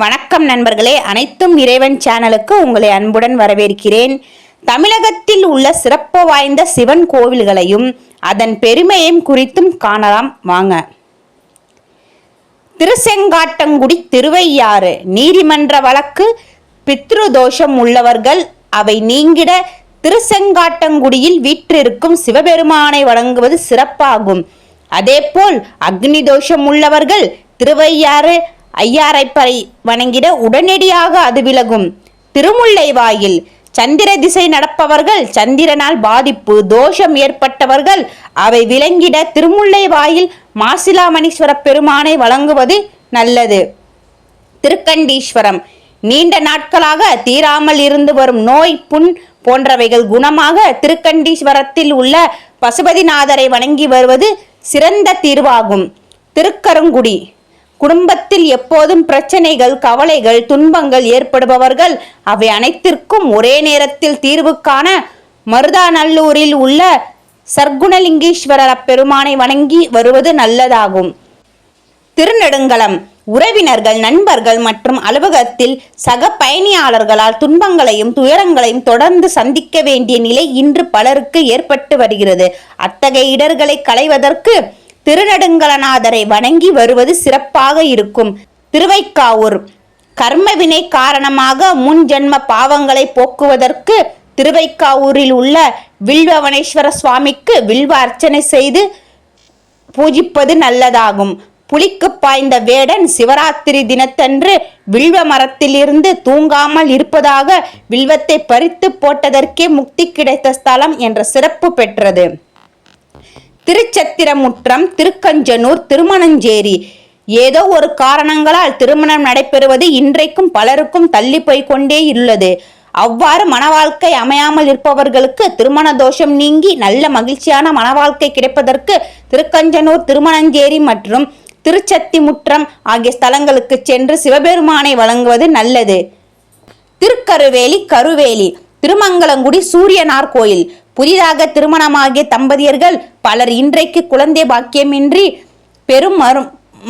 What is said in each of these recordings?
வணக்கம் நண்பர்களே. அனைத்தும் இறைவன் சேனலுக்கு உங்களை அன்புடன் வரவேற்கிறேன். தமிழகத்தில் உள்ள சிறப்பு வாய்ந்த சிவன் கோவில்களையும் அதன் பெருமையும் குறித்தும் காணலாம். வாங்க. திருசெங்காட்டங்குடி திருவையாறு நீதிமன்ற வழக்கு பித்ரு தோஷம் உள்ளவர்கள் அவை நீங்கிட திருசெங்காட்டங்குடியில் வீற்றிருக்கும் சிவபெருமானை வழங்குவது சிறப்பாகும். அதேபோல் அக்னி தோஷம் உள்ளவர்கள் திருவையாறு ஐயாரைப்பரை வணங்கிட உடனடியாக அது விலகும். திருமுல்லை வாயில் சந்திர திசை நடப்பவர்கள் சந்திரனால் பாதிப்பு தோஷம் ஏற்பட்டவர்கள் அவை விளங்கிட திருமுல்லை வாயில் மாசிலாமணீஸ்வர பெருமானை வழங்குவது நல்லது. திருக்கண்டீஸ்வரம் நீண்ட நாட்களாக தீராமல் இருந்து வரும் நோய் புண் போன்றவைகள் குணமாக திருக்கண்டீஸ்வரத்தில் உள்ள பசுபதிநாதரை வணங்கி வருவது சிறந்த தீர்வாகும். திருக்கருங்குடி குடும்பத்தில் எப்போதும் பிரச்சனைகள் கவலைகள் துன்பங்கள் ஏற்படுபவர்கள் அவை அனைத்திற்கும் ஒரே நேரத்தில் தீர்வு காண மருதாநல்லூரில் உள்ள சர்க்குணலிங்கீஸ்வரர் பெருமானை வணங்கி வருவது நல்லதாகும். திருநெடுங்கலம் உறவினர்கள் நண்பர்கள் மற்றும் அலுவலகத்தில் சக பயணியாளர்களால் துன்பங்களையும் துயரங்களையும் தொடர்ந்து சந்திக்க வேண்டிய நிலை இன்று பலருக்கு ஏற்பட்டு வருகிறது. அத்தகைய இடர்களை களைவதற்கு திருநடுங்கலநாதரை வணங்கி வருவது சிறப்பாக இருக்கும். திருவைக்காவூர். கர்மவினை காரணமாக முன் ஜென்ம பாவங்களை போக்குவதற்கு திருவைக்காவூரில் உள்ள வில்வவனேஸ்வர சுவாமிக்கு வில்வ அர்ச்சனை செய்து பூஜிப்பது நல்லதாகும். புலிக்கு பாய்ந்த வேடன் சிவராத்திரி தினத்தன்று வில்வ மரத்திலிருந்து தூங்காமல் இருப்பதாக வில்வத்தை பறித்து போட்டதற்கே முக்தி கிடைத்த ஸ்தலம் என்ற சிறப்பு பெற்றது. திருச்சத்திரமுற்றம் திருக்கஞ்சனூர் திருமணஞ்சேரி. ஏதோ ஒரு காரணங்களால் திருமணம் நடைபெறுவது இன்றைக்கும் பலருக்கும் தள்ளி போய் கொண்டே உள்ளது. அவ்வாறு மனவாழ்க்கை அமையாமல் இருப்பவர்களுக்கு திருமண தோஷம் நீங்கி நல்ல மகிழ்ச்சியான மனவாழ்க்கை கிடைப்பதற்கு திருக்கஞ்சனூர் திருமணஞ்சேரி மற்றும் திருச்சத்திமுற்றம் ஆகிய ஸ்தலங்களுக்கு சென்று சிவபெருமானை வழங்குவது நல்லது. திருக்கருவேலி கருவேலி திருமங்கலங்குடி சூரியனார் கோயில். புதிதாக திருமணமாகிய தம்பதியர்கள் பலர் இன்றைக்கு குழந்தை பாக்கியமின்றி பெரும் மரு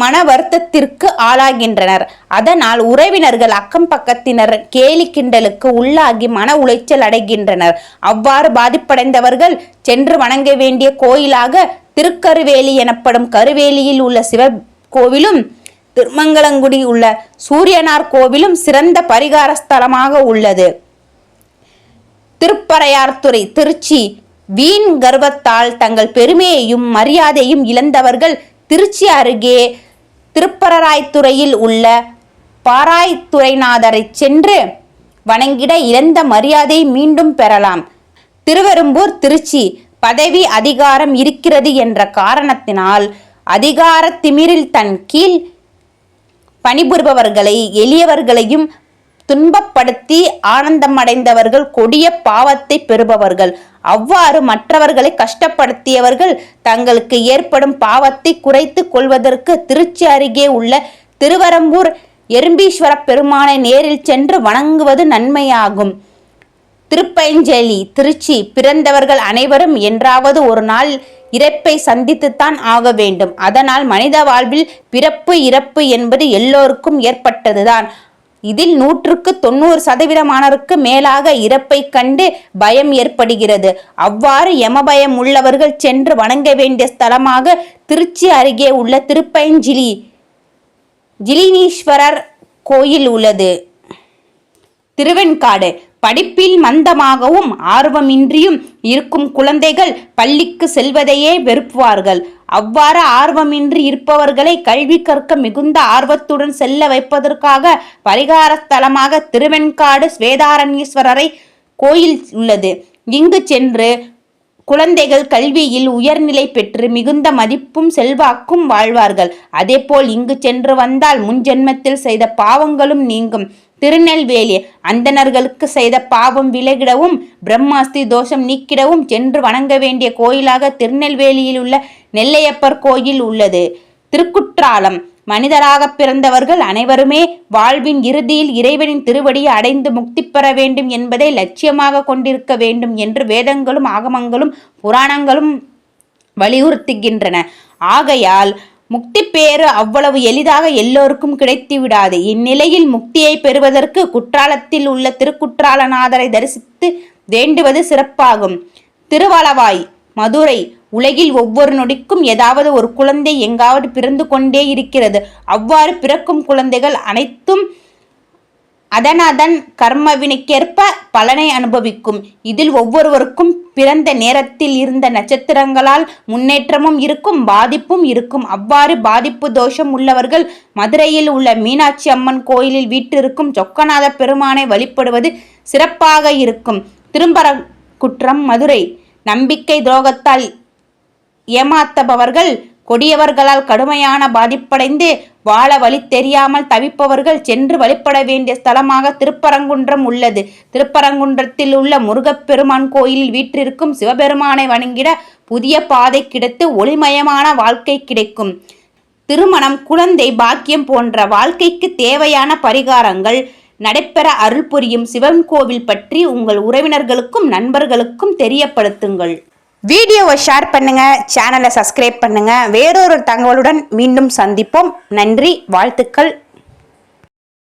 மன வருத்தத்திற்கு ஆளாகின்றனர். அதனால் உறவினர்கள் அக்கம் பக்கத்தினர் கேலி கிண்டலுக்கு உள்ளாகி மன உளைச்சல் அடைகின்றனர். அவ்வாறு பாதிப்படைந்தவர்கள் சென்று வணங்க வேண்டிய கோயிலாக திருக்கருவேலி எனப்படும் கருவேலியில் உள்ள சிவ கோவிலும் திருமங்கலங்குடி உள்ள சூரியனார் கோவிலும் சிறந்த பரிகார ஸ்தலமாக உள்ளது. திருப்பறையார்துறை திருச்சி. வீண் கர்வத்தால் தங்கள் பெருமையையும் மரியாதையும் இழந்தவர்கள் திருச்சி அருகே திருப்பரராய்த்துறையில் உள்ள பாராய்த்துறைநாதரை சென்று வணங்கிட இழந்த மரியாதை மீண்டும் பெறலாம். திருவெரும்பூர் திருச்சி. பதவி அதிகாரம் இருக்கிறது என்ற காரணத்தினால் அதிகார திமிரில் தன் கீழ் பணிபுரிபவர்களை எளியவர்களையும் துன்பப்படுத்தி ஆனந்தமடைந்தவர்கள் கொடிய பாவத்தை பெறுபவர்கள். அவ்வாறு மற்றவர்களை கஷ்டப்படுத்தியவர்கள் தங்களுக்கு ஏற்படும் பாவத்தை குறைத்து கொள்வதற்கு திருச்சி அருகே உள்ள திருவரம்பூர் எறும்பீஸ்வர பெருமானை நேரில் சென்று வணங்குவது நன்மையாகும். திருப்பஞ்சலி திருச்சி பிறந்தவர்கள் அனைவரும் என்றாவது ஒரு நாள் இறப்பை சந்தித்துத்தான் ஆக வேண்டும். அதனால் மனித வாழ்வில் பிறப்பு இறப்பு என்பது எல்லோருக்கும் ஏற்பட்டதுதான். இதில் நூற்றுக்கு தொண்ணூறு சதவீதமானருக்கு மேலாக இறப்பை கண்டு பயம் ஏற்படுகிறது. அவ்வாறு யமபயம் உள்ளவர்கள் சென்று வணங்க வேண்டிய ஸ்தலமாக திருச்சி அருகே உள்ள திருப்பயஞ்சிலி ஜிலினீஸ்வரர் கோயில் உள்ளது. திருவெண்காடு படிப்பில் மந்தமாகவும் ஆர்வமின்றியும் இருக்கும் குழந்தைகள் பள்ளிக்கு செல்வதையே வெறுப்புவார்கள். அவ்வாறு ஆர்வமின்றி இருப்பவர்களை கல்வி கற்க மிகுந்த ஆர்வத்துடன் செல்ல வைப்பதற்காக பரிகார ஸ்தலமாக திருவெண்காடு ஸ்வேதாரண்யேஸ்வரரை கோயில் உள்ளது. இங்கு சென்று குழந்தைகள் கல்வியில் உயர்நிலை பெற்று மிகுந்த மதிப்பும் செல்வாக்கும் வாழ்வார்கள். அதேபோல் இங்கு சென்று வந்தால் முன்ஜென்மத்தில் செய்த பாவங்களும் நீங்கும். திருநெல்வேலி அந்தணர்களுக்கு செய்த பாவம் விலகிடவும் பிரம்மாஸ்தி தோஷம் நீக்கிடவும் சென்று வணங்க வேண்டிய கோயிலாக திருநெல்வேலியில் உள்ள நெல்லையப்பர் கோயில் உள்ளது. திருக்குற்றாலம். மனிதராக பிறந்தவர்கள் அனைவருமே வாழ்வின் இறுதியில் இறைவனின் திருவடியை அடைந்து முக்தி பெற வேண்டும் என்பதை லட்சியமாக கொண்டிருக்க வேண்டும் என்று வேதங்களும் ஆகமங்களும் புராணங்களும் வலியுறுத்துகின்றன. ஆகையால் முக்தி பேறு அவ்வளவு எளிதாக எல்லோருக்கும் கிடைத்து விடாது இந்நிலையில் முக்தியை பெறுவதற்கு குற்றாலத்தில் உள்ள திருக்குற்றாலநாதரை தரிசித்து வேண்டுவது சிறப்பாகும். திருவளவாய் மதுரை உலகில் ஒவ்வொரு நொடிக்கும் ஏதாவது ஒரு குழந்தை எங்காவது பிறந்து கொண்டே இருக்கிறது. அவ்வாறு பிறக்கும் குழந்தைகள் அனைத்தும் அதனதன் கர்மவினைக்கேற்ப பலனை அனுபவிக்கும். இதில் ஒவ்வொருவருக்கும் பிறந்த நேரத்தில் இருந்த நட்சத்திரங்களால் முன்னேற்றமும் இருக்கும் பாதிப்பும் இருக்கும். அவ்வாறு பாதிப்பு தோஷம் உள்ளவர்கள் மதுரையில் உள்ள மீனாட்சி அம்மன் கோயிலில் வீற்றிருக்கும் சொக்கநாத பெருமானை வழிபடுவது சிறப்பாக இருக்கும். திரும்பரக்குற்றம் மதுரை. நம்பிக்கை துரோகத்தால் ஏமாத்தபவர்கள் கொடியவர்களால் கடுமையான பாதிப்படைந்து வாழ வழி தெரியாமல் தவிப்பவர்கள் சென்று வழிபட வேண்டிய ஸ்தலமாக திருப்பரங்குன்றம் உள்ளது. திருப்பரங்குன்றத்தில் உள்ள முருகப்பெருமான் கோயிலில் வீற்றிருக்கும் சிவபெருமானை வணங்கிட புதிய பாதை கிடைத்து ஒளிமயமான வாழ்க்கை கிடைக்கும். திருமணம் குழந்தை பாக்கியம் போன்ற வாழ்க்கைக்கு தேவையான பரிகாரங்கள் நடைபெற அருள் புரியும் சிவன் கோவில் பற்றி உங்கள் உறவினர்களுக்கும் நண்பர்களுக்கும் தெரியப்படுத்துங்கள். வீடியோவை ஷேர் பண்ணுங்க சேனலை சப்ஸ்கிரைப் பண்ணுங்க. வேறொரு தகவலுடன் மீண்டும் சந்திப்போம். நன்றி வாழ்த்துக்கள்.